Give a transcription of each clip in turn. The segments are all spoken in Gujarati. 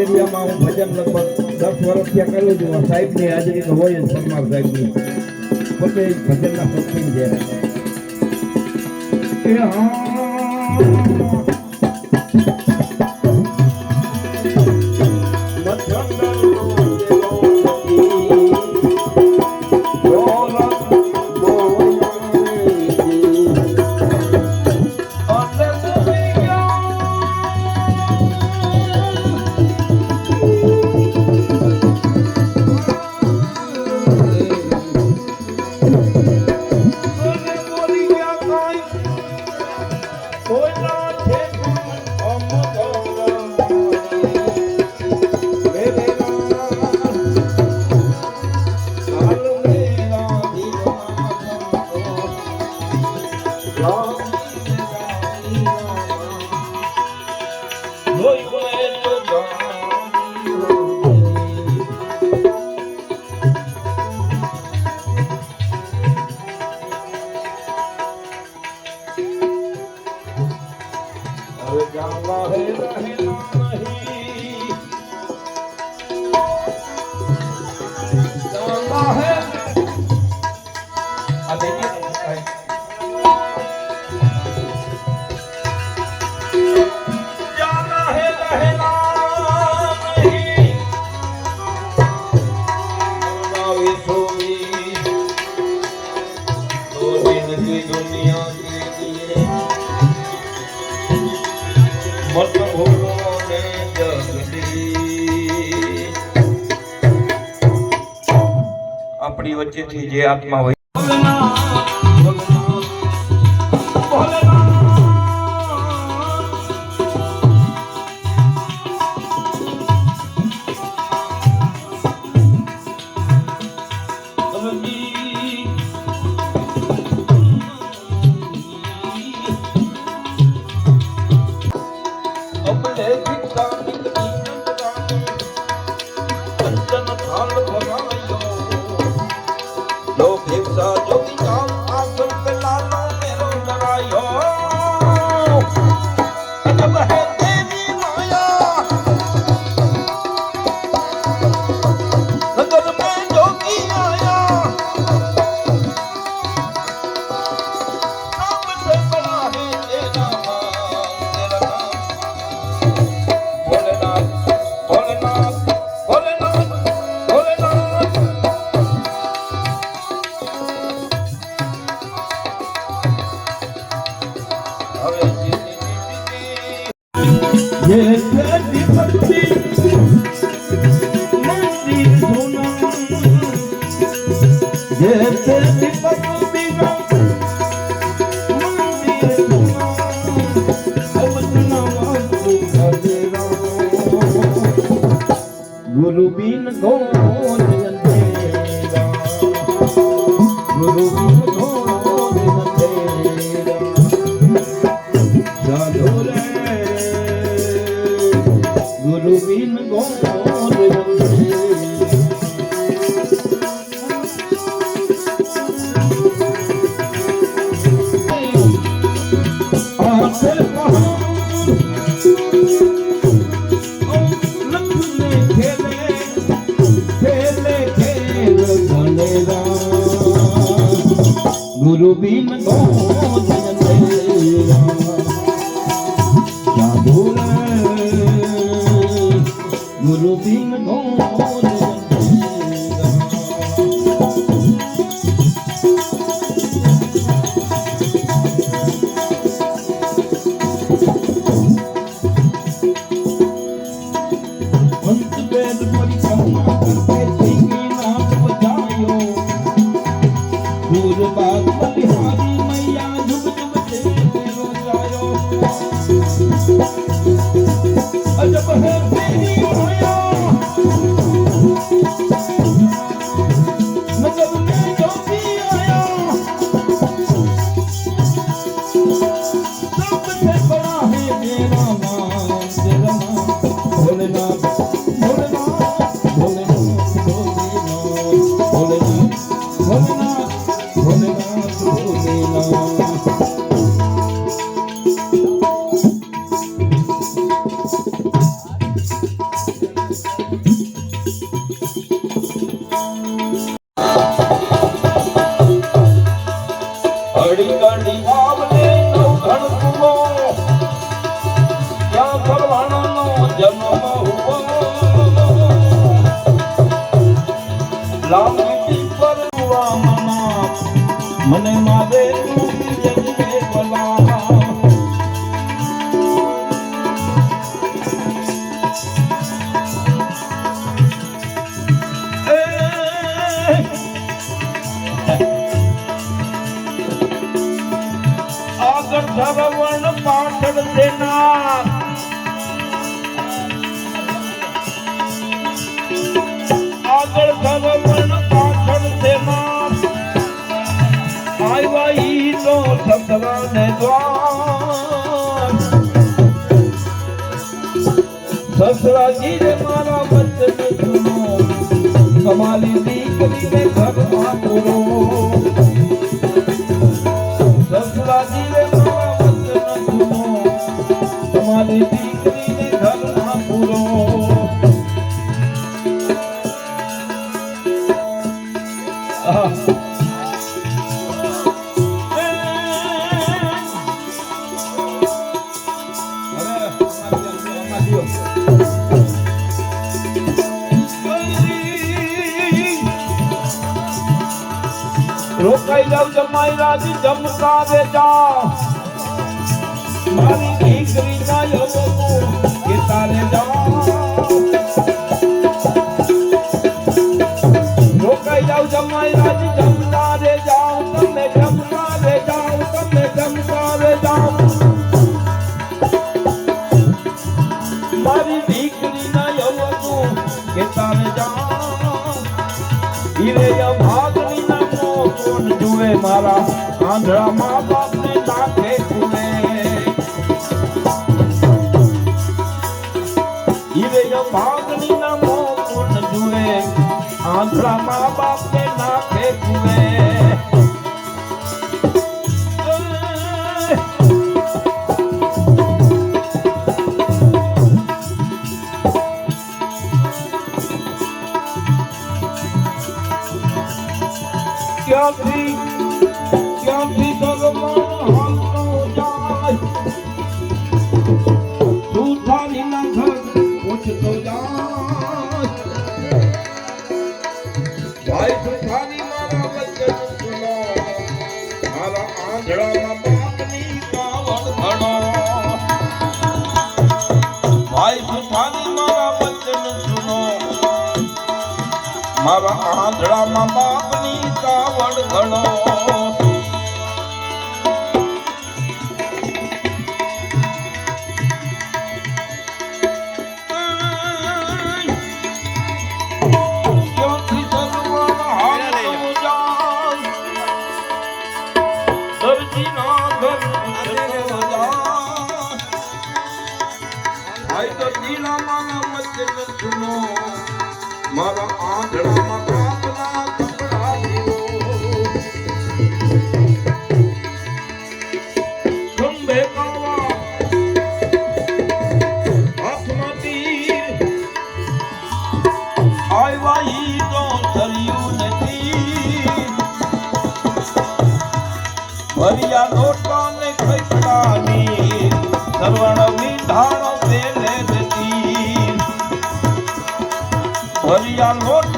એરિયામાં હું ભજન લગભગ દસ વર્ષ ત્યાં કરેલું છું. સાહેબની હાજરી તો હોય જ પરમાર સાહેબની. પોતે ભજનના શોખીન છે. જે આત્મા હોય ગુરુ બિન ગુરુ બિન Guru for him. જીવા મના મને મારે તું જગવે સસરાજી રે મારા વચન સુનો તમારી દીકરીને ઘરમાં પૂરો સસરાજી રે મારા વચન સુનો તમારી દીકરીને ઘરમાં પૂરો Ah. જ જમતા દેજા મારી દીકરી ના યમકો કે તારે રમા બાપને લાગે ફૂલે ઈરે ભાગની ના મો જુએ. આંધ્રા મા બાપને લાગે ફૂલે આવા આંધળામાં બાપની કાવડ ઘડો alone.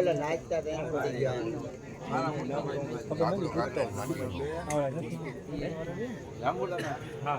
ઓલા નાચતા તો એમ થઈ ગયા. હા.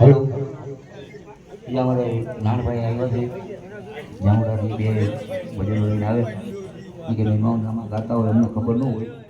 હેલો. પિયાવાળે નાનભાઈ આવ્યો છે. જામુડાની બે ભજન લઈને આવે. કે મહેમાન ગાતા હોય, એમને ખબર ન હોય.